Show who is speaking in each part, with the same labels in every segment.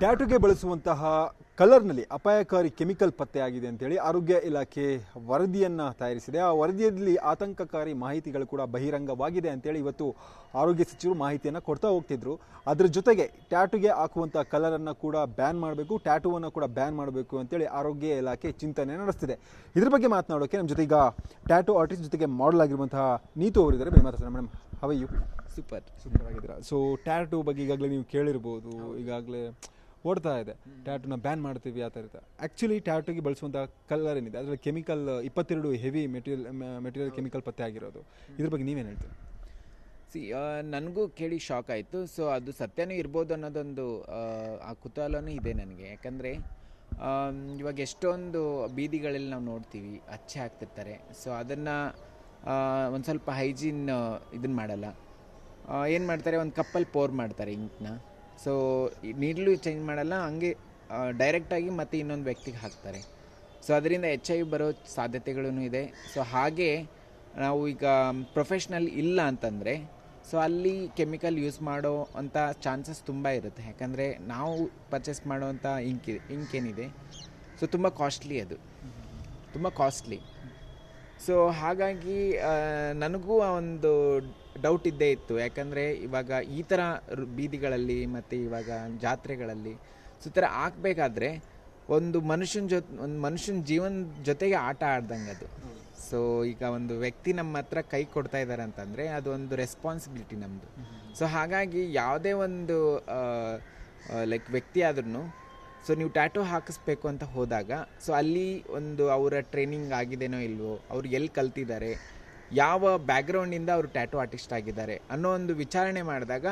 Speaker 1: ಟ್ಯಾಟುಗೆ ಬಳಸುವಂತಹ ಕಲರ್ನಲ್ಲಿ ಅಪಾಯಕಾರಿ ಕೆಮಿಕಲ್ ಪತ್ತೆಯಾಗಿದೆ ಅಂತೇಳಿ ಆರೋಗ್ಯ ಇಲಾಖೆ ವರದಿಯನ್ನು ತಯಾರಿಸಿದೆ. ಆ ವರದಿಯಲ್ಲಿ ಆತಂಕಕಾರಿ ಮಾಹಿತಿಗಳು ಕೂಡ ಬಹಿರಂಗವಾಗಿದೆ ಅಂತೇಳಿ ಇವತ್ತು ಆರೋಗ್ಯ ಸಚಿವರು ಮಾಹಿತಿಯನ್ನು ಕೊಡ್ತಾ ಹೋಗ್ತಿದ್ರು. ಅದರ ಜೊತೆಗೆ ಟ್ಯಾಟುಗೆ ಹಾಕುವಂಥ ಕಲರನ್ನು ಕೂಡ ಬ್ಯಾನ್ ಮಾಡಬೇಕು ಟ್ಯಾಟೂವನ್ನು ಕೂಡ ಬ್ಯಾನ್ ಮಾಡಬೇಕು ಅಂತೇಳಿ ಆರೋಗ್ಯ ಇಲಾಖೆ ಚಿಂತನೆ ನಡೆಸ್ತಿದೆ. ಇದ್ರ ಬಗ್ಗೆ ಮಾತನಾಡೋಕೆ ನಮ್ಮ ಜೊತೆ ಈಗ ಟ್ಯಾಟು ಆರ್ಟಿಸ್ಟ್ ಜೊತೆಗೆ ಮಾಡಲ್ ಆಗಿರುವಂತಹ ನೀತು ಅವರಿದ್ದಾರೆ ಬೇರೆ ಮಾತಾಡ್ತಾರೆ ಮೇಡಮ್. ಯು
Speaker 2: ಸೂಪರ್
Speaker 1: ಸೂಪರ್ ಆಗಿದ್ದೀರಾ? ಸೊ ಟ್ಯಾಟು ಬಗ್ಗೆ ಈಗಾಗಲೇ ನೀವು ಕೇಳಿರ್ಬೋದು. ಈಗಾಗಲೇ ಓಡ್ತಾ ಇದೆ. ಟ್ಯಾಟೂನ ಬ್ಯಾನ್ ಮಾಡ್ತೀವಿ ಆ ಥರ ಆ್ಯಕ್ಚುಲಿ ಟ್ಯಾಟೂಗೆ ಬಳಸುವಂಥ ಕಲರ್ ಏನಿದೆ? ಅದರಲ್ಲಿ ಕೆಮಿಕಲ್ ಇಪ್ಪತ್ತೆರಡು ಹೆವಿ ಮೆಟೀರಿಯಲ್ ಮೆಟೀರಿಯಲ್ ಕೆಮಿಕಲ್ ಪತ್ತೆ ಆಗಿರೋದು. ಇದ್ರ ಬಗ್ಗೆ ನೀವೇನು ಹೇಳ್ತೀರಿ?
Speaker 2: ಸಿ ನನಗೂ ಕೇಳಿ ಶಾಕ್ ಆಯಿತು. ಸೊ ಅದು ಸತ್ಯನೂ ಇರ್ಬೋದು ಅನ್ನೋದೊಂದು ಆ, ಆ ಕುತೂಹಲನೂ ಇದೆ ನನಗೆ. ಯಾಕಂದರೆ ಇವಾಗ ಎಷ್ಟೊಂದು ಬೀದಿಗಳಲ್ಲಿ ನಾವು ನೋಡ್ತೀವಿ ಅಚ್ಚೆ ಹಾಕ್ತಿರ್ತಾರೆ ಸೊ ಅದನ್ನು ಒಂದು ಸ್ವಲ್ಪ ಹೈಜೀನ್ ಇದನ್ನು ಮಾಡಲ್ಲ. ಏನು ಮಾಡ್ತಾರೆ? ಒಂದು ಕಪ್ಪಲ್ಲಿ ಪೋರ್ ಮಾಡ್ತಾರೆ ಇಂಕ್ನ. ಸೊ ನೀಡ್ಲೂ ಚೇಂಜ್ ಮಾಡಲ್ಲ, ಹಂಗೆ ಡೈರೆಕ್ಟಾಗಿ ಮತ್ತೆ ಇನ್ನೊಂದು ವ್ಯಕ್ತಿಗೆ ಹಾಕ್ತಾರೆ. ಸೊ ಅದರಿಂದ ಎಚ್ ಐ ಬರೋ ಸಾಧ್ಯತೆಗಳೂ ಇದೆ. ಸೊ ಹಾಗೆ ನಾವು ಈಗ ಪ್ರೊಫೆಷ್ನಲ್ ಇಲ್ಲ ಅಂತಂದರೆ ಸೊ ಅಲ್ಲಿ ಕೆಮಿಕಲ್ ಯೂಸ್ ಮಾಡೋ ಅಂಥ ಚಾನ್ಸಸ್ ತುಂಬ ಇರುತ್ತೆ. ಯಾಕಂದರೆ ನಾವು ಪರ್ಚೇಸ್ ಮಾಡೋವಂಥ ಇಂಕ್ ಇಂಕ್ ಏನಿದೆ. ಸೊ ತುಂಬ ಕಾಸ್ಟ್ಲಿ ಅದು. ತುಂಬ ಕಾಸ್ಟ್ಲಿ ಸೊ ಹಾಗಾಗಿ ನನಗೂ ಒಂದು ಡೌಟ್ ಇದ್ದೇ ಇತ್ತು. ಯಾಕಂದರೆ, ಇವಾಗ ಈ ಥರ ಬೀದಿಗಳಲ್ಲಿ ಮತ್ತು ಇವಾಗ ಜಾತ್ರೆಗಳಲ್ಲಿ ಸೊ ಥರ ಹಾಕ್ಬೇಕಾದ್ರೆ ಒಂದು ಮನುಷ್ಯನ ಜೊತೆ ಒಂದು ಮನುಷ್ಯನ ಜೀವನ ಜೊತೆಗೆ ಆಟ ಆಡ್ದಂಗೆ ಅದು. ಸೊ ಈಗ ಒಂದು ವ್ಯಕ್ತಿ ನಮ್ಮ ಹತ್ರ ಕೈ ಕೊಡ್ತಾ ಇದ್ದಾರೆ ಅಂತಂದರೆ, ಅದು ಒಂದು ರೆಸ್ಪಾನ್ಸಿಬಿಲಿಟಿ ನಮ್ಮದು ಸೊ ಹಾಗಾಗಿ ಯಾವುದೇ ಒಂದು ಲೈಕ್ ವ್ಯಕ್ತಿ ಆದ್ರೂ ಸೊ ನೀವು ಟ್ಯಾಟೋ ಹಾಕಿಸ್ಬೇಕು ಅಂತ ಹೋದಾಗ ಸೊ ಅಲ್ಲಿ ಒಂದು ಅವರ ಟ್ರೈನಿಂಗ್ ಆಗಿದೆನೋ ಇಲ್ವೋ ಅವ್ರು ಎಲ್ಲಿ ಕಲ್ತಿದ್ದಾರೆ ಯಾವ ಬ್ಯಾಕ್ಗ್ರೌಂಡಿಂದ ಅವರು ಟ್ಯಾಟೂ ಆರ್ಟಿಸ್ಟ್ ಆಗಿದ್ದಾರೆ ಅನ್ನೋ ಒಂದು ವಿಚಾರಣೆ ಮಾಡಿದಾಗ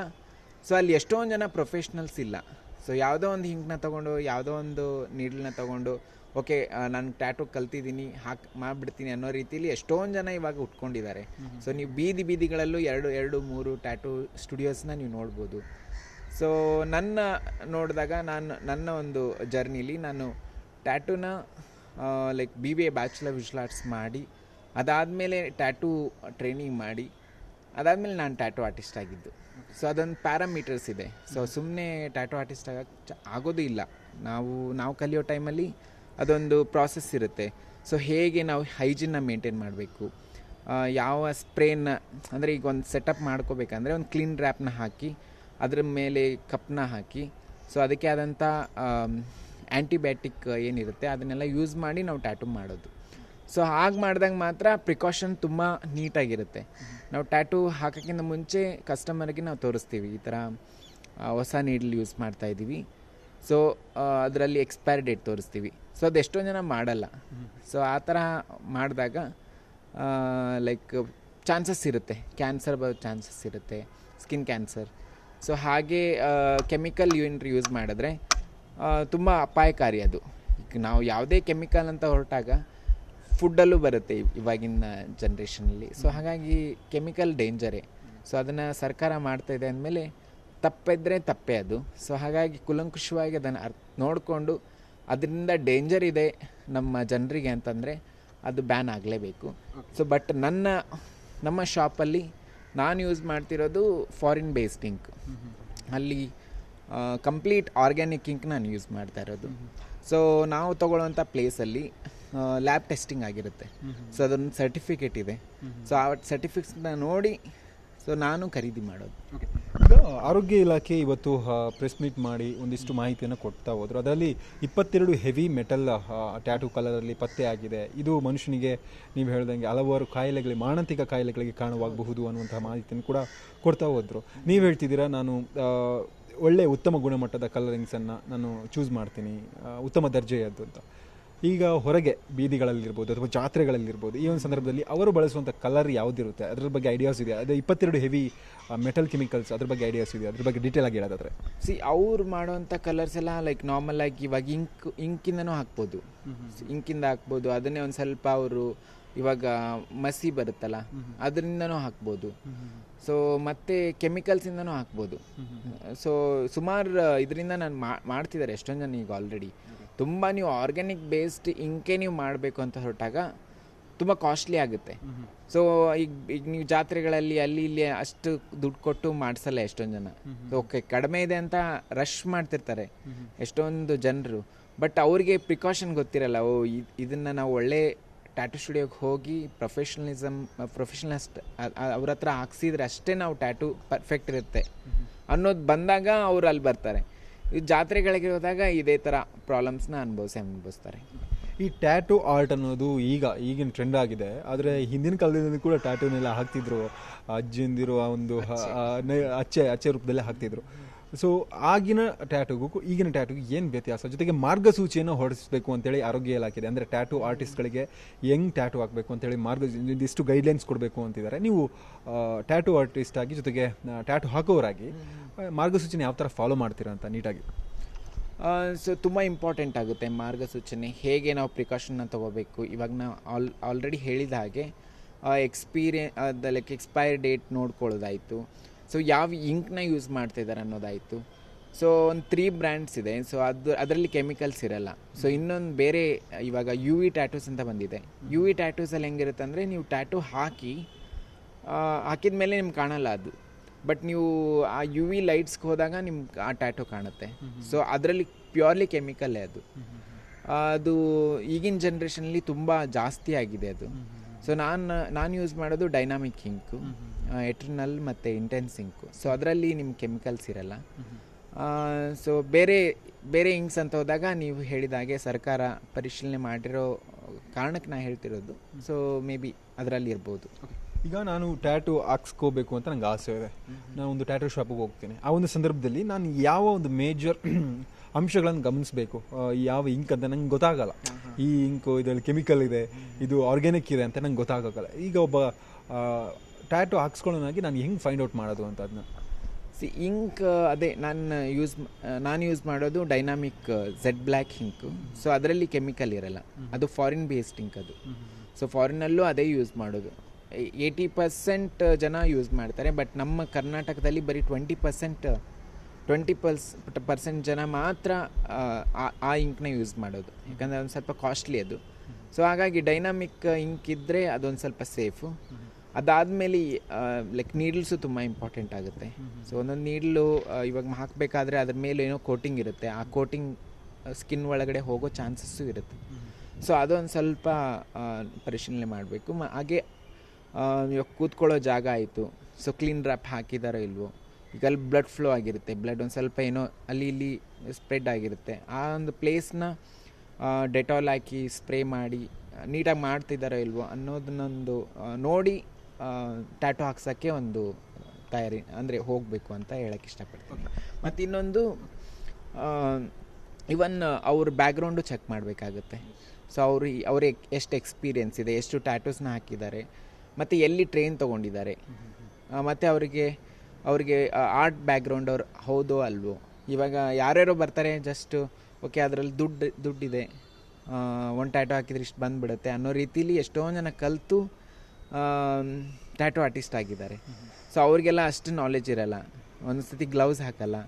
Speaker 2: ಸೊ ಅಲ್ಲಿ ಎಷ್ಟೊಂದು ಜನ ಪ್ರೊಫೆಷ್ನಲ್ಸ್ ಇಲ್ಲ. ಸೊ ಯಾವುದೋ ಒಂದು ಹಿಂಕ್ನ ತೊಗೊಂಡು ಯಾವುದೋ ಒಂದು ನೀಡಲ್ನ ತೊಗೊಂಡು ಓಕೆ ನಾನು ಟ್ಯಾಟೂ ಕಲ್ತಿದ್ದೀನಿ ಹಾಕ್ ಮಾಡಿಬಿಡ್ತೀನಿ ಅನ್ನೋ ರೀತಿಯಲ್ಲಿ ಎಷ್ಟೊಂದು ಜನ ಇವಾಗ ಉಟ್ಕೊಂಡಿದ್ದಾರೆ. ಸೊ ನೀವು ಬೀದಿ ಬೀದಿಗಳಲ್ಲೂ ಎರಡು ಎರಡು ಮೂರು ಟ್ಯಾಟೋ ಸ್ಟುಡಿಯೋಸ್ನ ನೀವು ನೋಡ್ಬೋದು. ಸೊ ನನ್ನ ನೋಡಿದಾಗ ನಾನು, ನನ್ನ ಒಂದು ಜರ್ನಿಲಿ ನಾನು ಟ್ಯಾಟೂನ like B B A bachelor visual arts ಮಾಡಿ, ಅದಾದಮೇಲೆ ಟ್ಯಾಟೂ ಟ್ರೈನಿಂಗ್ ಮಾಡಿ, ಅದಾದಮೇಲೆ ನಾನು ಟ್ಯಾಟೂ ಆರ್ಟಿಸ್ಟ್ ಆಗಿದ್ದು. ಸೊ ಅದೊಂದು ಪ್ಯಾರಾಮೀಟರ್ಸ್ ಇದೆ. ಸೊ ಸುಮ್ಮನೆ ಟ್ಯಾಟೂ ಆರ್ಟಿಸ್ಟ್ ಆಗ ಆಗೋದು ಇಲ್ಲ. ನಾವು ನಾವು ಕಲಿಯೋ ಟೈಮಲ್ಲಿ ಅದೊಂದು ಪ್ರಾಸೆಸ್ ಇರುತ್ತೆ. ಸೊ ಹೇಗೆ ನಾವು ಹೈಜಿನ್ನ ಮೇಂಟೈನ್ ಮಾಡಬೇಕು? ಯಾವ ಸ್ಪ್ರೇನ ಅಂದರೆ ಈಗ ಒಂದು ಸೆಟಪ್ ಮಾಡ್ಕೋಬೇಕಂದ್ರೆ ಒಂದು ಕ್ಲೀನ್ ರ್ಯಾಪ್ನ ಹಾಕಿ ಅದ್ರ ಮೇಲೆ ಕಪ್ಪನ್ನ ಹಾಕಿ. ಸೊ ಅದಕ್ಕೆ ಆದಂಥ ಆ್ಯಂಟಿಬಯೋಟಿಕ್ ಏನಿರುತ್ತೆ, ಅದನ್ನೆಲ್ಲ ಯೂಸ್ ಮಾಡಿ ನಾವು ಟ್ಯಾಟೂ ಮಾಡೋದು. ಸೊ ಹಾಗೆ ಮಾಡಿದಾಗ ಮಾತ್ರ ಪ್ರಿಕಾಷನ್ ತುಂಬ ನೀಟಾಗಿರುತ್ತೆ. ನಾವು ಟ್ಯಾಟೂ ಹಾಕೋಕ್ಕಿಂತ ಮುಂಚೆ ಕಸ್ಟಮರ್ಗೆ ನಾವು ತೋರಿಸ್ತೀವಿ, ಈ ಥರ ಹೊಸ ನೀಡಲ್ ಯೂಸ್ ಮಾಡ್ತಾ ಇದ್ದೀವಿ. ಸೊ ಅದರಲ್ಲಿ ಎಕ್ಸ್ಪೈರ್ ಡೇಟ್ ತೋರಿಸ್ತೀವಿ. ಸೊ ಅದು ಎಷ್ಟೊಂದು ಜನ ಮಾಡಲ್ಲ. ಸೊ ಆ ಥರ ಮಾಡಿದಾಗ ಲೈಕ್ ಚಾನ್ಸಸ್ ಇರುತ್ತೆ. ಕ್ಯಾನ್ಸರ್ ಬರೋ ಚಾನ್ಸಸ್ ಇರುತ್ತೆ. ಸ್ಕಿನ್ ಕ್ಯಾನ್ಸರ್ ಸೊ ಹಾಗೆ ಕೆಮಿಕಲ್ ಯೂನಿಟ್ ಯೂಸ್ ಮಾಡಿದ್ರೆ ತುಂಬ ಅಪಾಯಕಾರಿ ಅದು. ಈಗ ನಾವು ಯಾವುದೇ ಕೆಮಿಕಲ್ ಅಂತ ಹೊರಟಾಗ ಫುಡ್ಡಲ್ಲೂ ಬರುತ್ತೆ ಇವ್- ಇವಾಗಿನ ಜನ್ರೇಷನಲ್ಲಿ ಸೊ ಹಾಗಾಗಿ ಕೆಮಿಕಲ್ ಡೇಂಜರೇ ಸೊ ಅದನ್ನು ಸರ್ಕಾರ ಮಾಡ್ತಾ ಇದೆ ಅಂದಮೇಲೆ ತಪ್ಪಿದ್ರೆ ತಪ್ಪೇ ಅದು. ಸೊ ಹಾಗಾಗಿ ಕುಲಂಕುಷವಾಗಿ ಅದನ್ನು ಅರ್ಥ ನೋಡಿಕೊಂಡು ಅದರಿಂದ ಡೇಂಜರ್ ಇದೆ ನಮ್ಮ ಜನರಿಗೆ ಅಂತಂದರೆ ಅದು ಬ್ಯಾನ್ ಆಗಲೇಬೇಕು. ಸೊ ಬಟ್ ನನ್ನ ನಮ್ಮ ಶಾಪಲ್ಲಿ ನಾನು ಯೂಸ್ ಮಾಡ್ತಿರೋದು ಫಾರಿನ್ ಬೇಸ್ಡ್ ಇಂಕ್ ಅಲ್ಲಿ ಕಂಪ್ಲೀಟ್ ಆರ್ಗ್ಯಾನಿಕ್ ಇಂಕ್ ನಾನು ಯೂಸ್ ಮಾಡ್ತಾ ಇರೋದು. ಸೊ ನಾವು ತಗೊಳ್ಳೋವಂಥ ಪ್ಲೇಸಲ್ಲಿ ಲ್ಯಾಬ್ ಟೆಸ್ಟಿಂಗ್ ಆಗಿರುತ್ತೆ. ಸೊ ಅದೊಂದು ಸರ್ಟಿಫಿಕೇಟ್ ಇದೆ. ಸೊ ಆ ಸರ್ಟಿಫಿಕೇಟ್ನ ನೋಡಿ ಸೊ ನಾನು ಖರೀದಿ ಮಾಡೋದು.
Speaker 1: ಈಗ ಆರೋಗ್ಯ ಇಲಾಖೆ ಇವತ್ತು ಪ್ರೆಸ್ ಮೀಟ್ ಮಾಡಿ ಒಂದಿಷ್ಟು ಮಾಹಿತಿಯನ್ನು ಕೊಡ್ತಾ ಹೋದರು. ಅದರಲ್ಲಿ ಇಪ್ಪತ್ತೆರಡು ಹೆವಿ ಮೆಟಲ್ ಟ್ಯಾಟೂ ಕಲರಲ್ಲಿ ಪತ್ತೆ ಆಗಿದೆ. ಇದು ಮನುಷ್ಯನಿಗೆ ನೀವು ಹೇಳ್ದಂಗೆ ಹಲವಾರು ಕಾಯಿಲೆಗಳಿಗೆ ಮಾನಂತಿಕ ಕಾಯಿಲೆಗಳಿಗೆ ಕಾರಣವಾಗಬಹುದು ಅನ್ನುವಂತಹ ಮಾಹಿತಿಯನ್ನು ಕೂಡ ಕೊಡ್ತಾ ಹೋದರು. ನೀವು ಹೇಳ್ತಿದ್ದೀರಾ ನಾನು ಒಳ್ಳೆಯ ಒಳ್ಳೆ ಉತ್ತಮ ಗುಣಮಟ್ಟದ ಕಲರಿಂಗ್ಸನ್ನು ನಾನು ಚೂಸ್ ಮಾಡ್ತೀನಿ ಉತ್ತಮ ದರ್ಜೆಯದ್ದು ಅಂತ. ಈಗ ಹೊರಗೆ ಬೀದಿಗಳಲ್ಲಿರ್ಬೋದು ಅಥವಾ ಜಾತ್ರೆಗಳಲ್ಲಿರ್ಬೋದು ಈ ಒಂದು ಸಂದರ್ಭದಲ್ಲಿ ಅವರು ಬಳಸುವಂಥ ಕಲರ್ ಯಾವುದಿರುತ್ತೆ? ಅದ್ರ ಬಗ್ಗೆ ಐಡಿಯಾಸ್ ಇದೆ ಅದೇ ಇಪ್ಪತ್ತೆರಡು ಹೆವಿ ಮೆಟಲ್ ಕೆಮಿಕಲ್ಸ್ ಅದ್ರ ಬಗ್ಗೆ ಐಡಿಯಾಸ್ ಇದೆ ಅದ್ರ ಬಗ್ಗೆ ಡೀಟೇಲ್ ಆಗಿ ಹೇಳೋದಾದ್ರೆ.
Speaker 2: ಸಿ ಅವ್ರು ಮಾಡುವಂಥ ಕಲರ್ಸ್ ಎಲ್ಲ ಲೈಕ್ ನಾರ್ಮಲ್ ಆಗಿ ಇವಾಗ ಇಂಕ್ ಇಂಕಿಂದನೂ ಹಾಕ್ಬೋದು. ಇಂಕಿಂದ ಹಾಕ್ಬೋದು. ಅದನ್ನೇ ಒಂದು ಸ್ವಲ್ಪ ಅವರು ಇವಾಗ ಮಸಿ ಬರುತ್ತಲ್ಲ ಅದರಿಂದನೂ ಹಾಕ್ಬೋದು. ಸೊ ಮತ್ತೆ ಕೆಮಿಕಲ್ಸಿಂದನೂ ಹಾಕ್ಬೋದು. ಸೊ ಸುಮಾರು ಇದರಿಂದ ನಾನು ಮಾಡ್ತಿದ್ದಾರೆ ಎಷ್ಟೊಂದು ಜನ ಈಗ ಆಲ್ರೆಡಿ ತುಂಬ ನೀವು ಆರ್ಗ್ಯಾನಿಕ್ ಬೇಸ್ಡ್ ಇಂಕೆ ನೀವು ಮಾಡಬೇಕು ಅಂತ ಹೊರಟಾಗ ತುಂಬ ಕಾಸ್ಟ್ಲಿ ಆಗುತ್ತೆ. ಸೊ ಈಗ ಈಗ ನೀವು ಜಾತ್ರೆಗಳಲ್ಲಿ ಅಲ್ಲಿ ಇಲ್ಲಿ ಅಷ್ಟು ದುಡ್ಡು ಕೊಟ್ಟು ಮಾಡಿಸಲ್ಲ ಎಷ್ಟೊಂದು ಜನ. ಓಕೆ ಕಡಿಮೆ ಇದೆ ಅಂತ ರಶ್ ಮಾಡ್ತಿರ್ತಾರೆ ಎಷ್ಟೊಂದು ಜನರು. ಬಟ್ ಅವ್ರಿಗೆ ಪ್ರಿಕಾಷನ್ ಗೊತ್ತಿರಲ್ಲ ಓ ಇದ್- ಇದನ್ನ ನಾವು ಒಳ್ಳೆ ಟ್ಯಾಟೂ ಸ್ಟುಡಿಯೋಗೆ ಹೋಗಿ ಪ್ರೊಫೆಷನಲಿಸಮ್ ಪ್ರೊಫೆಷನಲಿಸ್ಟ್ ಅವ್ರ ಹತ್ರ ಹಾಕ್ಸಿದ್ರೆ ಅಷ್ಟೇ ನಾವು ಟ್ಯಾಟೂ ಪರ್ಫೆಕ್ಟ್ ಇರುತ್ತೆ. ಅನ್ನೋದು ಬಂದಾಗ ಅವ್ರು ಅಲ್ಲಿ ಬರ್ತಾರೆ. ಈ ಜಾತ್ರೆಗಳಿಗೆ ಹೋದಾಗ ಇದೇ ಥರ ಪ್ರಾಬ್ಲಮ್ಸ್ನ ಅನುಭವಿಸಿ ಅನುಭವಿಸ್ತಾರೆ.
Speaker 1: ಈ ಟ್ಯಾಟೂ ಆರ್ಟ್ ಅನ್ನೋದು ಈಗ ಈಗಿನ ಟ್ರೆಂಡ್ ಆಗಿದೆ. ಆದರೆ ಹಿಂದಿನ ಕಾಲದಿಂದ ಕೂಡ ಟ್ಯಾಟೂನೆಲ್ಲ ಹಾಕ್ತಿದ್ರು. ಅಜ್ಜಿಂದಿರುವ ಒಂದು ಅಚ್ಚೆ ಅಚ್ಚೆ ರೂಪದಲ್ಲೇ ಹಾಕ್ತಿದ್ರು. ಸೊ ಆಗಿನ ಟ್ಯಾಟೂಗೂ ಈಗಿನ ಟ್ಯಾಟೂಗೂ ಏನು ವ್ಯತ್ಯಾಸ? ಜೊತೆಗೆ ಮಾರ್ಗಸೂಚಿಯನ್ನು ಹೊರಡಿಸಬೇಕು ಅಂತೇಳಿ ಆರೋಗ್ಯ ಇಲಾಖೆ ಅಂದರೆ ಟ್ಯಾಟೂ ಆರ್ಟಿಸ್ಟ್ಗಳಿಗೆ ಹೆಂಗ್ ಟ್ಯಾಟೂ ಹಾಕಬೇಕು ಅಂತೇಳಿ ಮಾರ್ಗ, ಇದಿಷ್ಟು ಗೈಡ್ಲೈನ್ಸ್ ಕೊಡಬೇಕು ಅಂತಿದ್ದಾರೆ. ನೀವು ಟ್ಯಾಟೂ ಆರ್ಟಿಸ್ಟ್ ಆಗಿ ಜೊತೆಗೆ ಟ್ಯಾಟೂ ಹಾಕೋರಾಗಿ ಮಾರ್ಗಸೂಚಿನ ಯಾವ ಥರ ಫಾಲೋ ಮಾಡ್ತೀರಾ ಅಂತ ನೀಟಾಗಿ?
Speaker 2: ಸೊ ತುಂಬ ಇಂಪಾರ್ಟೆಂಟ್ ಆಗುತ್ತೆ ಮಾರ್ಗಸೂಚನೆ. ಹೇಗೆ ನಾವು ಪ್ರಿಕಾಷನ್ನ ತಗೋಬೇಕು? ಇವಾಗ ನಾವು ಆಲ್ ಆಲ್ರೆಡಿ ಹೇಳಿದ ಹಾಗೆ ಎಕ್ಸ್ಪೀರಿಯ ಲೈಕ್ ಎಕ್ಸ್ಪೈರ್ ಡೇಟ್ ನೋಡ್ಕೊಳ್ಳೋದಾಯಿತು. ಸೊ ಯಾವ ಇಂಕ್ನ ಯೂಸ್ ಮಾಡ್ತಿದ್ದಾರೆ ಅನ್ನೋದಾಯಿತು. ಸೊ ಒಂದು ತ್ರೀ ಬ್ರ್ಯಾಂಡ್ಸ್ ಇದೆ. ಸೊ ಅದು ಅದರಲ್ಲಿ ಕೆಮಿಕಲ್ಸ್ ಇರಲ್ಲ. ಸೊ ಇನ್ನೊಂದು ಬೇರೆ ಇವಾಗ ಯು ವಿ ಟ್ಯಾಟೂಸ್ ಅಂತ ಬಂದಿದೆ. ಯು ವಿ ಟ್ಯಾಟೂಸಲ್ಲಿ ಹೆಂಗಿರುತ್ತೆ ಅಂದರೆ ನೀವು ಟ್ಯಾಟೂ ಹಾಕಿ ಹಾಕಿದ ಮೇಲೆ ನಿಮ್ಗೆ ಕಾಣಲ್ಲ ಅದು. ಬಟ್ ನೀವು ಆ ಯು ವಿ ಲೈಟ್ಸ್ಗೆ ಹೋದಾಗ ನಿಮ್ಗೆ ಆ ಟ್ಯಾಟೂ ಕಾಣುತ್ತೆ. ಸೊ ಅದರಲ್ಲಿ ಪ್ಯೂರ್ಲಿ ಕೆಮಿಕಲ್ಲೇ ಅದು. ಅದು ಈಗಿನ ಜನ್ರೇಷನಲ್ಲಿ ತುಂಬ ಜಾಸ್ತಿ ಆಗಿದೆ ಅದು. ಸೊ ನಾನು ನಾನು ಯೂಸ್ ಮಾಡೋದು ಡೈನಾಮಿಕ್ ಇಂಕು ಎಟ್ರನಲ್ ಮತ್ತು ಇಂಟೆನ್ಸ್ ಇಂಕು ಸೊ ಅದರಲ್ಲಿ ನಿಮ್ಮ ಕೆಮಿಕಲ್ಸ್ ಇರಲ್ಲ. ಸೊ ಬೇರೆ ಬೇರೆ ಇಂಕ್ಸ್ ಅಂತ ಹೋದಾಗ ನೀವು ಹೇಳಿದ ಹಾಗೆ ಸರ್ಕಾರ ಪರಿಶೀಲನೆ ಮಾಡಿರೋ ಕಾರಣಕ್ಕೆ ನಾನು ಹೇಳ್ತಿರೋದು. ಸೊ ಮೇ ಬಿ ಅದರಲ್ಲಿ ಇರ್ಬೋದು.
Speaker 1: ಈಗ ನಾನು ಟ್ಯಾಟೂ ಹಾಕ್ಸ್ಕೋಬೇಕು ಅಂತ ನಂಗೆ ಆಸೆ ಇದೆ. ನಾನು ಒಂದು ಟ್ಯಾಟು ಶಾಪಿಗೆ ಹೋಗ್ತೀನಿ. ಆ ಒಂದು ಸಂದರ್ಭದಲ್ಲಿ ನಾನು ಯಾವ ಒಂದು ಮೇಜರ್ ಅಂಶಗಳನ್ನು ಗಮನಿಸಬೇಕು. ಯಾವ ಇಂಕ್ ಅಂತ ನಂಗೆ ಗೊತ್ತಾಗಲ್ಲ. ಈ ಇಂಕು ಇದರಲ್ಲಿ ಕೆಮಿಕಲ್ ಇದೆ ಇದು ಆರ್ಗ್ಯಾನಿಕ್ ಇದೆ ಅಂತ ನಂಗೆ ಗೊತ್ತಾಗಲ್ಲ ಈಗ ಒಬ್ಬ ಟ್ಯಾಟೂ ಹಾಕ್ಸ್ಕೊಳ್ಳೋನಾಗಿ ನಾನು ಹೆಂಗೆ ಫೈಂಡ್ ಔಟ್ ಮಾಡೋದು ಅಂತ ಅದನ್ನ?
Speaker 2: ಸಿ ಇಂಕ್ ಅದೇ ನಾನು ಯೂಸ್ ನಾನು ಯೂಸ್ ಮಾಡೋದು dynamic Z black ink so ಅದರಲ್ಲಿ ಕೆಮಿಕಲ್ ಇರಲ್ಲ. ಅದು ಫಾರಿನ್ ಬೇಸ್ಡ್ ಇಂಕ್ ಅದು. ಸೊ ಫಾರಿನಲ್ಲೂ ಅದೇ ಯೂಸ್ ಮಾಡೋದು. ಏಯ್ಟಿ ಪರ್ಸೆಂಟ್ ಜನ ಯೂಸ್ ಮಾಡ್ತಾರೆ ಬಟ್ ನಮ್ಮ ಕರ್ನಾಟಕದಲ್ಲಿ ಬರೀ twenty percent twenty per percent ಜನ ಮಾತ್ರ ಆ, ಇಂಕ್ನ ಯೂಸ್ ಮಾಡೋದು. ಯಾಕಂದರೆ ಅದೊಂದು ಸ್ವಲ್ಪ ಕಾಸ್ಟ್ಲಿ ಅದು. ಸೊ ಹಾಗಾಗಿ ಡೈನಾಮಿಕ್ ಇಂಕ್ ಇದ್ದರೆ ಅದೊಂದು ಸ್ವಲ್ಪ ಸೇಫು. ಅದಾದಮೇಲೆ ಲೈಕ್ ನೀಡ್ಲ್ಸು ತುಂಬ ಇಂಪಾರ್ಟೆಂಟ್ ಆಗುತ್ತೆ. ಸೊ ಒಂದೊಂದು ನೀಡ್ಲು ಇವಾಗ ಹಾಕಬೇಕಾದ್ರೆ ಅದ್ರ ಮೇಲೆ ಏನೋ ಕೋಟಿಂಗ್ ಇರುತ್ತೆ. ಆ ಕೋಟಿಂಗ್ ಸ್ಕಿನ್ ಒಳಗಡೆ ಹೋಗೋ ಚಾನ್ಸಸ್ಸು ಇರುತ್ತೆ. ಸೊ ಅದೊಂದು ಸ್ವಲ್ಪ ಪರಿಶೀಲನೆ ಮಾಡಬೇಕು. ಹಾಗೆ ಇವಾಗ ಕೂತ್ಕೊಳ್ಳೋ ಜಾಗ ಆಯಿತು. ಸೊ ಕ್ಲೀನ್ ರ್ಯಾಪ್ ಹಾಕಿದಾರೋ ಇಲ್ವೋ. ಈಗ ಅಲ್ಲಿ ಬ್ಲಡ್ ಫ್ಲೋ ಆಗಿರುತ್ತೆ. ಬ್ಲಡ್ ಒಂದು ಸ್ವಲ್ಪ ಏನೋ ಅಲ್ಲಿ ಇಲ್ಲಿ ಸ್ಪ್ರೆಡ್ ಆಗಿರುತ್ತೆ. ಆ ಒಂದು ಪ್ಲೇಸ್ನ ಡೆಟಾಲ್ ಹಾಕಿ ಸ್ಪ್ರೇ ಮಾಡಿ ನೀಟಾಗಿ ಮಾಡ್ತಿದ್ದಾರೋ ಇಲ್ವೋ ಅನ್ನೋದನ್ನೊಂದು ನೋಡಿ ಟ್ಯಾಟೋ ಹಾಕ್ಸೋಕ್ಕೆ ಒಂದು ತಯಾರಿ ಅಂದರೆ ಹೋಗಬೇಕು ಅಂತ ಹೇಳಕ್ಕೆ ಇಷ್ಟಪಡ್ತೀನಿ. ಮತ್ತು ಇನ್ನೊಂದು ಇವನ್ ಅವ್ರ ಬ್ಯಾಕ್ಗ್ರೌಂಡು ಚೆಕ್ ಮಾಡಬೇಕಾಗುತ್ತೆ. ಸೊ ಅವರು ಅವ್ರ ಎಷ್ಟು ಎಕ್ಸ್ಪೀರಿಯೆನ್ಸ್ ಇದೆ ಎಷ್ಟು ಟ್ಯಾಟೂಸ್ನ ಹಾಕಿದ್ದಾರೆ ಮತ್ತು ಎಲ್ಲಿ ಟ್ರೈನ್ ತೊಗೊಂಡಿದ್ದಾರೆ. ಮತ್ತು ಅವರಿಗೆ ಅವ್ರಿಗೆ ಆರ್ಟ್ ಬ್ಯಾಕ್ಗ್ರೌಂಡ್ ಅವ್ರು ಹೌದೋ ಅಲ್ವೋ? ಇವಾಗ ಯಾರ್ಯಾರೋ ಬರ್ತಾರೆ ಜಸ್ಟ್ ಓಕೆ ಅದರಲ್ಲಿ ದುಡ್ಡು ದುಡ್ಡಿದೆ. ಒಂದು ಟ್ಯಾಟೋ ಹಾಕಿದ್ರೆ ಇಷ್ಟು ಬಂದುಬಿಡುತ್ತೆ ಅನ್ನೋ ರೀತಿಲಿ ಎಷ್ಟೋ ಜನ ಕಲಿತು ಟ್ಯಾಟೋ ಆರ್ಟಿಸ್ಟ್ ಆಗಿದ್ದಾರೆ. ಸೊ ಅವ್ರಿಗೆಲ್ಲ ಅಷ್ಟು ನಾಲೆಜ್ ಇರಲ್ಲ. ಒಂದು ಸತಿ ಗ್ಲೌಸ್ ಹಾಕಲ್ಲ.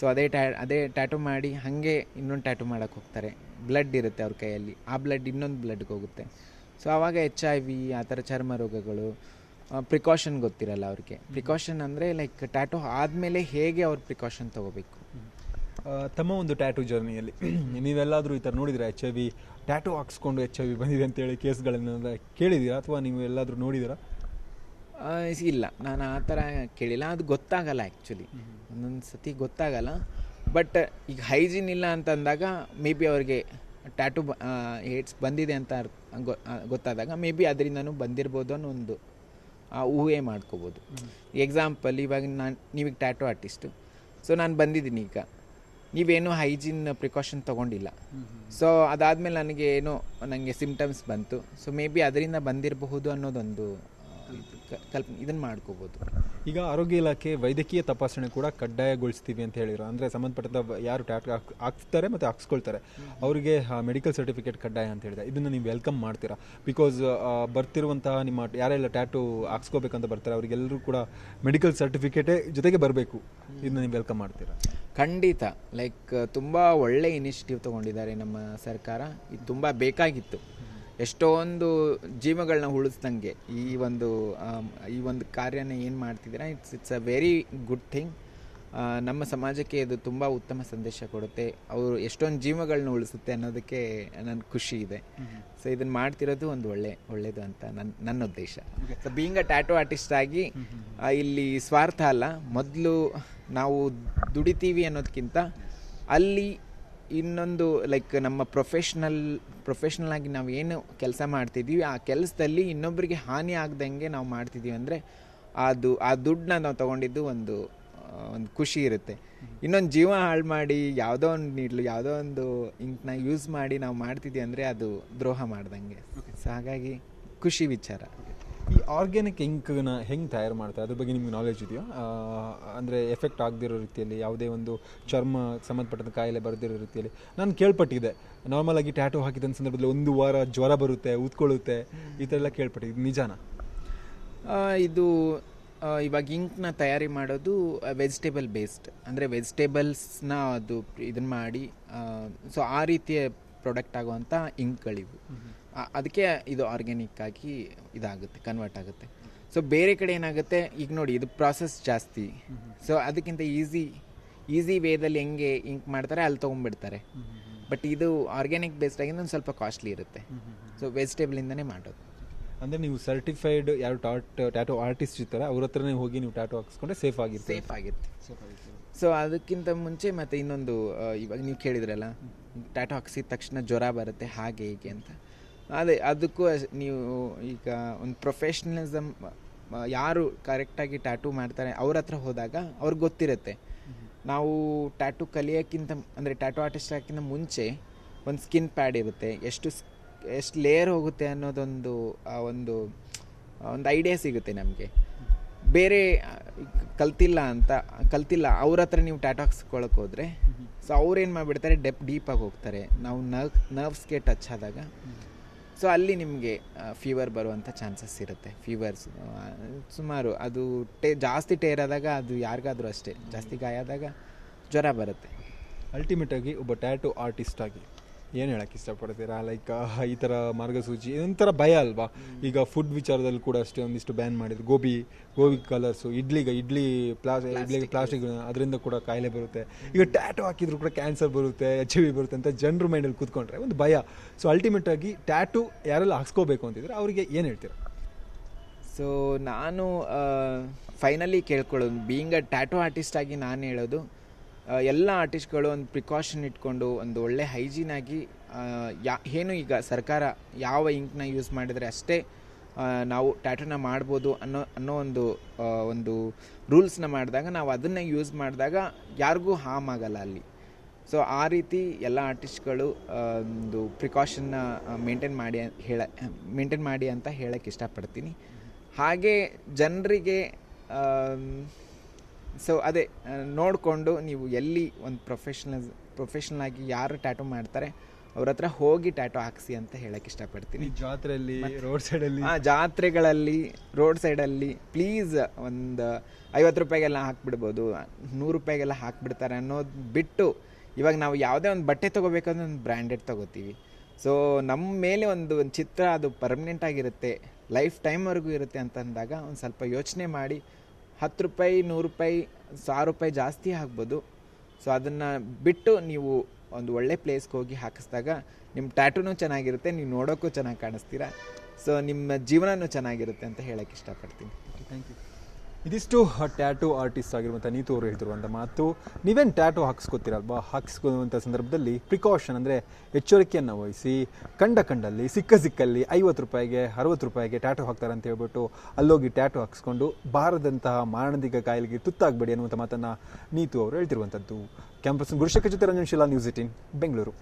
Speaker 2: ಸೊ ಅದೇ ಟ್ಯಾ ಅದೇ ಟ್ಯಾಟೋ ಮಾಡಿ ಹಾಗೆ ಇನ್ನೊಂದು ಟ್ಯಾಟೋ ಮಾಡೋಕೆ ಹೋಗ್ತಾರೆ. ಬ್ಲಡ್ ಇರುತ್ತೆ ಅವ್ರ ಕೈಯಲ್ಲಿ. ಆ ಬ್ಲಡ್ ಇನ್ನೊಂದು ಬ್ಲಡ್ಗೆ ಹೋಗುತ್ತೆ. ಸೊ ಆವಾಗ ಎಚ್ ಐ ವಿ ಆ ಥರ ಚರ್ಮ ರೋಗಗಳು ಪ್ರಿಕಾಷನ್ ಗೊತ್ತಿರಲ್ಲ ಅವ್ರಿಗೆ. ಪ್ರಿಕಾಷನ್ ಅಂದರೆ ಲೈಕ್ ಟ್ಯಾಟೋ ಆದಮೇಲೆ ಹೇಗೆ ಅವ್ರು ಪ್ರಿಕಾಷನ್ ತೊಗೋಬೇಕು?
Speaker 1: ತಮ್ಮ ಒಂದು ಟ್ಯಾಟೂ ಜರ್ನಿಯಲ್ಲಿ ನೀವೆಲ್ಲಾದರೂ ಈ ಥರ ನೋಡಿದ್ರೆ ಎಚ್ ಐ ವಿ ಟ್ಯಾಟೂ ಹಾಕ್ಸ್ಕೊಂಡು ಎಚ್ ಐ ವಿ ಬಂದಿದೆ ಅಂತೇಳಿ ಕೇಸ್ಗಳನ್ನ ಕೇಳಿದ್ದೀರಾ ಅಥವಾ ನೀವು ಎಲ್ಲಾದರೂ ನೋಡಿದ್ದೀರಾ
Speaker 2: ಇಲ್ಲ. ನಾನು ಆ ಥರ ಕೇಳಿಲ್ಲ. ಅದು ಗೊತ್ತಾಗಲ್ಲ ಆ್ಯಕ್ಚುಲಿ ಒಂದೊಂದು ಸತಿ ಗೊತ್ತಾಗಲ್ಲ. ಬಟ್ ಈಗ ಹೈಜೀನ್ ಇಲ್ಲ ಅಂತ ಅಂದಾಗ ಮೇ ಬಿ ಅವ್ರಿಗೆ ಟ್ಯಾಟು ಏಡ್ಸ್ ಬಂದಿದೆ ಅಂತ ಗೊತ್ತಾದಾಗ ಮೇ ಬಿ ಅದರಿಂದನೂ ಬಂದಿರ್ಬೋದು ಅನ್ನೋ ಒಂದು ಊಹೆ ಮಾಡ್ಕೋಬೋದು. ಎಕ್ಸಾಂಪಲ್ ಇವಾಗ ನಾನು ನೀವೀಗ ಟ್ಯಾಟೋ ಆರ್ಟಿಸ್ಟು ಸೊ ನಾನು ಬಂದಿದ್ದೀನಿ ಈಗ. ನೀವೇನೂ ಹೈಜೀನ್ ಪ್ರಿಕಾಷನ್ ತೊಗೊಂಡಿಲ್ಲ. ಸೊ ಅದಾದಮೇಲೆ ನನಗೆ ಏನೋ ನನಗೆ ಸಿಮ್ಟಮ್ಸ್ ಬಂತು. ಸೊ ಮೇ ಬಿ ಅದರಿಂದ ಬಂದಿರಬಹುದು ಅನ್ನೋದೊಂದು ಆ, ಕಲ್ಪನೆ ಇದನ್ನು ಮಾಡ್ಕೋಬೋದು.
Speaker 1: ಈಗ ಆರೋಗ್ಯ ಇಲಾಖೆ ವೈದ್ಯಕೀಯ ತಪಾಸಣೆ ಕೂಡ ಕಡ್ಡಾಯಗೊಳಿಸ್ತೀವಿ ಅಂತ ಹೇಳಿರೋ ಅಂದರೆ ಸಂಬಂಧಪಟ್ಟ ಯಾರು ಟ್ಯಾಟೂ ಹಾಕ್ ಹಾಕ್ತಾರೆ ಮತ್ತು ಹಾಕ್ಸ್ಕೊಳ್ತಾರೆ. ಅವರಿಗೆ ಮೆಡಿಕಲ್ ಸರ್ಟಿಫಿಕೇಟ್ ಕಡ್ಡಾಯ ಅಂತ ಹೇಳಿದೆ ಇದನ್ನು ನೀವು ವೆಲ್ಕಮ್ ಮಾಡ್ತೀರಾ? ಬಿಕಾಸ್ ಬರ್ತಿರುವಂತಹ ನಿಮ್ಮ ಯಾರೆಲ್ಲ ಟ್ಯಾಟು ಹಾಕ್ಸ್ಕೋಬೇಕಂತ ಬರ್ತಾರೆ ಅವರಿಗೆಲ್ಲರೂ ಕೂಡ ಮೆಡಿಕಲ್ ಸರ್ಟಿಫಿಕೇಟೇ ಜೊತೆಗೆ ಬರಬೇಕು. ಇದನ್ನು ನೀವು ವೆಲ್ಕಮ್ ಮಾಡ್ತೀರಾ?
Speaker 2: ಖಂಡಿತ. ಲೈಕ್ ತುಂಬ ಒಳ್ಳೆ ಇನಿಷಿಯೇಟಿವ್ ತೊಗೊಂಡಿದ್ದಾರೆ ನಮ್ಮ ಸರ್ಕಾರ. ಇದು ತುಂಬ ಬೇಕಾಗಿತ್ತು. ಎಷ್ಟೊಂದು ಜೀವಗಳನ್ನ ಉಳಿಸ್ದಂಗೆ ಈ ಒಂದು ಈ ಒಂದು ಕಾರ್ಯನ ಏನು ಮಾಡ್ತಿದ್ದೀರಾ? It's it's a very good thing ನಮ್ಮ ಸಮಾಜಕ್ಕೆ ಇದು ತುಂಬ ಉತ್ತಮ ಸಂದೇಶ ಕೊಡುತ್ತೆ. ಅವರು ಎಷ್ಟೊಂದು ಜೀವಗಳನ್ನ ಉಳಿಸುತ್ತೆ ಅನ್ನೋದಕ್ಕೆ ನನ್ನ ಖುಷಿ ಇದೆ. ಸೊ ಇದನ್ನು ಮಾಡ್ತಿರೋದು ಒಂದು ಒಳ್ಳೆ ಒಳ್ಳೆಯದು ಅಂತ ನನ್ನ ನನ್ನ ಉದ್ದೇಶ. So being a tattoo artist ಆಗಿ ಇಲ್ಲಿ ಸ್ವಾರ್ಥ ಅಲ್ಲ. ಮೊದಲು ನಾವು ದುಡಿತೀವಿ ಅನ್ನೋದಕ್ಕಿಂತ ಅಲ್ಲಿ ಇನ್ನೊಂದು ಲೈಕ್ ನಮ್ಮ ಪ್ರೊಫೆಷ್ನಲ್ ಪ್ರೊಫೆಷ್ನಲ್ ಆಗಿ ನಾವು ಏನು ಕೆಲಸ ಮಾಡ್ತಿದ್ದೀವಿ ಆ ಕೆಲಸದಲ್ಲಿ ಇನ್ನೊಬ್ಬರಿಗೆ ಹಾನಿ ಆಗ್ದಂಗೆ ನಾವು ಮಾಡ್ತಿದ್ದೀವಿ ಅಂದರೆ ಅದು ಆ ದುಡ್ಡನ್ನ ನಾವು ತೊಗೊಂಡಿದ್ದು ಒಂದು ಒಂದು ಖುಷಿ ಇರುತ್ತೆ. ಇನ್ನೊಂದು ಜೀವ ಹಾಳು ಮಾಡಿ ಯಾವುದೋ ಒಂದು ನೀಡ್ಲು ಯಾವುದೋ ಒಂದು ಇಂಕ್ನ ಯೂಸ್ ಮಾಡಿ ನಾವು ಮಾಡ್ತಿದ್ದೀವಿ ಅಂದರೆ ಅದು ದ್ರೋಹ ಮಾಡ್ದಂಗೆ. ಸೊ ಹಾಗಾಗಿ ಖುಷಿ ವಿಚಾರ.
Speaker 1: ಈ ಆರ್ಗ್ಯಾನಿಕ್ ಇಂಕ್ನ ಹೆಂಗೆ ತಯಾರು ಮಾಡ್ತಾರೆ? ಅದ್ರ ಬಗ್ಗೆ ನಿಮ್ಗೆ ನಾಲೆಜ್ ಇದೆಯಾ? ಅಂದರೆ ಎಫೆಕ್ಟ್ ಆಗದಿರೋ ರೀತಿಯಲ್ಲಿ ಯಾವುದೇ ಒಂದು ಚರ್ಮ ಸಂಬಂಧಪಟ್ಟಂಥ ಕಾಯಿಲೆ ಬರದಿರೋ ರೀತಿಯಲ್ಲಿ. ನಾನು ಕೇಳ್ಪಟ್ಟಿದ್ದೆ. ನಾರ್ಮಲ್ ಆಗಿ ಟ್ಯಾಟೂ ಹಾಕಿದ ಸಂದರ್ಭದಲ್ಲಿ ಒಂದು ವಾರ ಜ್ವರ ಬರುತ್ತೆ ಊದ್ಕೊಳ್ಳುತ್ತೆ ಈ ಥರ ಎಲ್ಲ ಕೇಳ್ಪಟ್ಟಿದ್ದೆ. ನಿಜಾನ?
Speaker 2: ಇದು ಇವಾಗ ಇಂಕ್ನ ತಯಾರಿ ಮಾಡೋದು ವೆಜಿಟೇಬಲ್ ಬೇಸ್ಡ್ ಅಂದರೆ ವೆಜಿಟೇಬಲ್ಸ್ನ ಅದು ಇದನ್ನು ಮಾಡಿ ಸೊ ಆ ರೀತಿಯ ಪ್ರಾಡಕ್ಟ್ ಆಗುವಂಥ ಇಂಕ್ಗಳಿವು ಅದಕ್ಕೆ ಇದು ಆರ್ಗ್ಯಾನಿಕ್ ಆಗಿ ಇದಾಗುತ್ತೆ ಕನ್ವರ್ಟ್ ಆಗುತ್ತೆ. ಸೊ ಬೇರೆ ಕಡೆ ಏನಾಗುತ್ತೆ ಈಗ ನೋಡಿ ಇದು ಪ್ರಾಸೆಸ್ ಜಾಸ್ತಿ. ಸೊ ಅದಕ್ಕಿಂತ ಈಸಿ ಈಸಿ ವೇದಲ್ಲಿ ಹೆಂಗೆ ಇಂಕ್ ಮಾಡ್ತಾರೆ ಅಲ್ಲಿ ತೊಗೊಂಡ್ಬಿಡ್ತಾರೆ. ಬಟ್ ಇದು ಆರ್ಗ್ಯಾನಿಕ್ ಬೇಸ್ಡ್ ಆಗಿಂದ ಒಂದು ಸ್ವಲ್ಪ ಕಾಸ್ಟ್ಲಿ ಇರುತ್ತೆ. ಸೊ ವೆಜಿಟೇಬಲಿಂದನೇ ಮಾಡೋದು.
Speaker 1: ಅಂದರೆ ನೀವು ಸರ್ಟಿಫೈಡ್ ಯಾರು ಟಾಟ್ ಟ್ಯಾಟೋ ಆರ್ಟಿಸ್ಟ್ ಇರ್ತಾರೆ ಅವ್ರ ಹತ್ರನೇ ಹೋಗಿ ನೀವು ಟ್ಯಾಟೋ ಹಾಕಿಸ್ಕೊಂಡ್ರೆ ಸೇಫ್ ಆಗಿರುತ್ತೆ.
Speaker 2: ಸೇಫ್ ಆಗಿರುತ್ತೆ. ಸೊ ಅದಕ್ಕಿಂತ ಮುಂಚೆ ಮತ್ತೆ ಇನ್ನೊಂದು ಇವಾಗ ನೀವು ಕೇಳಿದ್ರಲ್ಲ ಟ್ಯಾಟೋ ಹಾಕ್ಸಿದ ತಕ್ಷಣ ಜ್ವರ ಬರುತ್ತೆ ಹಾಗೆ ಹೀಗೆ ಅಂತ. ಅದೇ ಅದಕ್ಕೂ ನೀವು ಈಗ ಒಂದು ಪ್ರೊಫೆಷ್ನಲಿಸಮ್ ಯಾರು ಕರೆಕ್ಟಾಗಿ ಟ್ಯಾಟೂ ಮಾಡ್ತಾರೆ ಅವ್ರ ಹತ್ರ ಹೋದಾಗ ಅವ್ರಿಗೆ ಗೊತ್ತಿರುತ್ತೆ. ನಾವು ಟ್ಯಾಟೂ ಕಲಿಯೋಕ್ಕಿಂತ ಅಂದರೆ ಟ್ಯಾಟೂ ಆರ್ಟಿಸ್ಟ್ ಹಾಕಿಂತ ಮುಂಚೆ ಒಂದು ಸ್ಕಿನ್ ಪ್ಯಾಡ್ ಇರುತ್ತೆ. ಎಷ್ಟು ಎಷ್ಟು ಲೇಯರ್ ಹೋಗುತ್ತೆ ಅನ್ನೋದೊಂದು ಒಂದು ಒಂದು ಐಡಿಯಾ ಸಿಗುತ್ತೆ ನಮಗೆ. ಬೇರೆ ಕಲ್ತಿಲ್ಲ ಅಂತ ಕಲ್ತಿಲ್ಲ ಅವ್ರ ಹತ್ರ ನೀವು ಟ್ಯಾಟೂ ಹಾಕ್ಸ್ಕೊಳಕ್ಕೆ ಹೋದರೆ ಸೊ ಅವ್ರೇನು ಮಾಡಿಬಿಡ್ತಾರೆ ಡೆಪ್ ಡೀಪಾಗಿ ಹೋಗ್ತಾರೆ. ನಾವು ನರ್ವ್ ನರ್ವ್ಸ್ಗೆ ಟಚ್ ಆದಾಗ ಸೊ ಅಲ್ಲಿ ನಿಮಗೆ ಫೀವರ್ ಬರುವಂಥ ಚಾನ್ಸಸ್ ಇರುತ್ತೆ. ಫೀವರ್ಸ್ ಸುಮಾರು ಅದು ಟೇ, ಜಾಸ್ತಿ ಟೇರ್ ಆದಾಗ ಅದು ಯಾರಿಗಾದರೂ ಅಷ್ಟೇ. ಜಾಸ್ತಿ ಗಾಯ ಆದಾಗ ಜ್ವರ ಬರುತ್ತೆ.
Speaker 1: ಅಲ್ಟಿಮೇಟಾಗಿ ಒಬ್ಬ ಟ್ಯಾಟೋ ಆರ್ಟಿಸ್ಟ್ ಆಗಿ. ಏನು ಹೇಳಕ್ಕೆ ಇಷ್ಟಪಡ್ತೀರಾ? ಲೈಕ್ ಈ ಥರ ಮಾರ್ಗಸೂಚಿ ಒಂಥರ ಭಯ ಅಲ್ವಾ? ಈಗ ಫುಡ್ ವಿಚಾರದಲ್ಲಿ ಕೂಡ ಅಷ್ಟೇ ಒಂದಿಷ್ಟು ಬ್ಯಾನ್ ಮಾಡಿದ್ರು ಗೋಬಿ ಗೋಬಿ ಕಲರ್ಸು ಇಡ್ಲಿಗೆ ಇಡ್ಲಿ ಪ್ಲಾಸ್ ಇಡ್ಲಿಗೆ ಪ್ಲಾಸ್ಟಿಕ್ ಅದರಿಂದ ಕೂಡ ಕಾಯಿಲೆ ಬರುತ್ತೆ. ಈಗ ಟ್ಯಾಟೋ ಹಾಕಿದ್ರು ಕೂಡ ಕ್ಯಾನ್ಸರ್ ಬರುತ್ತೆ ಎಚ್ ಐ ವಿ ಬರುತ್ತೆ ಅಂತ ಜನರ ಮೈಂಡಲ್ಲಿ ಕೂತ್ಕೊಂಡ್ರೆ ಒಂದು ಭಯ. ಸೊ ಅಲ್ಟಿಮೇಟ್ ಆಗಿ ಟ್ಯಾಟೂ ಯಾರೆಲ್ಲ ಹಾಕ್ಸ್ಕೋಬೇಕು ಅಂತಿದ್ರೆ ಅವರಿಗೆ ಏನು ಹೇಳ್ತೀರಾ?
Speaker 2: ಸೊ ನಾನು ಫೈನಲಿ ಕೇಳ್ಕೊಳ್ಳೋದು. ಬೀಯಿಂಗ್ ಅ ಟ್ಯಾಟೋ ಆರ್ಟಿಸ್ಟ್ ಆಗಿ ನಾನು ಹೇಳೋದು ಎಲ್ಲ ಆರ್ಟಿಸ್ಟ್ಗಳು ಒಂದು ಪ್ರಿಕಾಷನ್ ಇಟ್ಕೊಂಡು ಒಂದು ಒಳ್ಳೆ ಹೈಜೀನ್ ಆಗಿ ಯಾ, ಏನು ಈಗ ಸರ್ಕಾರ ಯಾವ ಇಂಕ್ನ ಯೂಸ್ ಮಾಡಿದರೆ ಅಷ್ಟೇ ನಾವು ಟ್ಯಾಟೋನ ಮಾಡ್ಬೋದು ಅನ್ನೋ ಅನ್ನೋ ಒಂದು ಒಂದು ರೂಲ್ಸ್ನ ಮಾಡಿದಾಗ, ನಾವು ಅದನ್ನು ಯೂಸ್ ಮಾಡಿದಾಗ ಯಾರಿಗೂ ಹಾಮ್ ಆಗಲ್ಲ ಅಲ್ಲಿ. ಸೊ ಆ ರೀತಿ ಎಲ್ಲ ಆರ್ಟಿಸ್ಟ್ಗಳು ಒಂದು ಪ್ರಿಕಾಷನ್ನ ಮೇಂಟೈನ್ ಮಾಡಿ ಹೇಳ ಮೇಂಟೈನ್ ಮಾಡಿ ಅಂತ ಹೇಳಕ್ಕೆ ಇಷ್ಟಪಡ್ತೀನಿ. ಹಾಗೆ ಜನರಿಗೆ ಸೊ ಅದೇ ನೋಡಿಕೊಂಡು ನೀವು ಎಲ್ಲಿ ಒಂದು ಪ್ರೊಫೆಷ್ನಲ್ ಪ್ರೊಫೆಷ್ನಲ್ ಆಗಿ ಯಾರು ಟ್ಯಾಟೋ ಮಾಡ್ತಾರೆ ಅವ್ರ ಹತ್ರ ಹೋಗಿ ಟ್ಯಾಟೋ ಹಾಕ್ಸಿ ಅಂತ ಹೇಳಕ್ಕೆ ಇಷ್ಟಪಡ್ತೀನಿ.
Speaker 1: ಜಾತ್ರೆಯಲ್ಲಿ ರೋಡ್ ಸೈಡಲ್ಲಿ
Speaker 2: ಜಾತ್ರೆಗಳಲ್ಲಿ ರೋಡ್ ಸೈಡಲ್ಲಿ ಪ್ಲೀಸ್ ಒಂದು ಐವತ್ತು ರೂಪಾಯಿಗೆಲ್ಲ ಹಾಕ್ಬಿಡ್ಬೋದು ನೂರು ರೂಪಾಯಿಗೆಲ್ಲ ಹಾಕ್ಬಿಡ್ತಾರೆ ಅನ್ನೋದು ಬಿಟ್ಟು ಇವಾಗ ನಾವು ಯಾವುದೇ ಒಂದು ಬಟ್ಟೆ ತೊಗೋಬೇಕಂದ್ರೆ ಒಂದು ಬ್ರ್ಯಾಂಡೆಡ್ ತೊಗೋತೀವಿ. ಸೊ ನಮ್ಮ ಮೇಲೆ ಒಂದು ಒಂದು ಚಿತ್ರ ಅದು ಪರ್ಮನೆಂಟ್ ಆಗಿರುತ್ತೆ ಲೈಫ್ ಟೈಮ್ವರೆಗೂ ಇರುತ್ತೆ ಅಂತಂದಾಗ ಒಂದು ಸ್ವಲ್ಪ ಯೋಚನೆ ಮಾಡಿ ಹತ್ತು ರೂಪಾಯಿ, ನೂರು ರೂಪಾಯಿ, ಸಾವಿರ ರೂಪಾಯಿ ಜಾಸ್ತಿ ಹಾಕ್ಬೋದು ಸೊ ಅದನ್ನು ಬಿಟ್ಟು ನೀವು ಒಂದು ಒಳ್ಳೆ ಪ್ಲೇಸ್ಗೆ ಹೋಗಿ ಹಾಕಿಸಿದಾಗ ನಿಮ್ಮ ಟ್ಯಾಟೂನು ಚೆನ್ನಾಗಿರುತ್ತೆ, ನೀವು ನೋಡೋಕ್ಕೂ ಚೆನ್ನಾಗಿ ಕಾಣಿಸ್ತೀರಾ? ಸೊ ನಿಮ್ಮ ಜೀವನನೂ ಚೆನ್ನಾಗಿರುತ್ತೆ ಅಂತ ಹೇಳಕ್ಕೆ ಇಷ್ಟಪಡ್ತೀನಿ.
Speaker 1: ಥ್ಯಾಂಕ್ ಯು ಇದಿಷ್ಟು ಟ್ಯಾಟೂ ಆರ್ಟಿಸ್ಟ್ ಆಗಿರುವಂಥ ನೀತು ಅವರು ಹೇಳ್ತಿರುವಂಥ ಮಾತು. ನೀವೇನು ಟ್ಯಾಟೂ ಹಾಕ್ಸ್ಕೊತೀರಲ್ವಾ? ಹಾಕಿಸ್ಕೊಳ್ಳುವಂಥ ಸಂದರ್ಭದಲ್ಲಿ ಪ್ರಿಕಾಷನ್ ಅಂದರೆ ಎಚ್ಚರಿಕೆಯನ್ನು ವಹಿಸಿ, ಕಂಡ ಕಂಡಲ್ಲಿ, ಸಿಕ್ಕ ಸಿಕ್ಕಲ್ಲಿ ಐವತ್ತು ರೂಪಾಯಿಗೆ, ಅರವತ್ತು ರೂಪಾಯಿಗೆ ಟ್ಯಾಟೂ ಹಾಕ್ತಾರೆ ಅಂತ ಹೇಳ್ಬಿಟ್ಟು ಅಲ್ಲೋಗಿ ಟ್ಯಾಟೂ ಹಾಕ್ಸ್ಕೊಂಡು ಬಾರದಂತಹ ಮಾರಣದಿಗ ಕಾಯಿಲೆಗೆ ತುತ್ತಾಗಬೇಡಿ ಅನ್ನುವಂಥ ಮಾತನ್ನು ನೀತು ಅವರು ಹೇಳ್ತಿರುವಂಥದ್ದು ಕ್ಯಾಂಪಸ್ ಗುರುಶೇಖರ್ ಜೊತೆ ರಂಜನ್ ಶಿಲಾ, ನ್ಯೂಸ್ ಏಟೀನ್ ಬೆಂಗಳೂರು.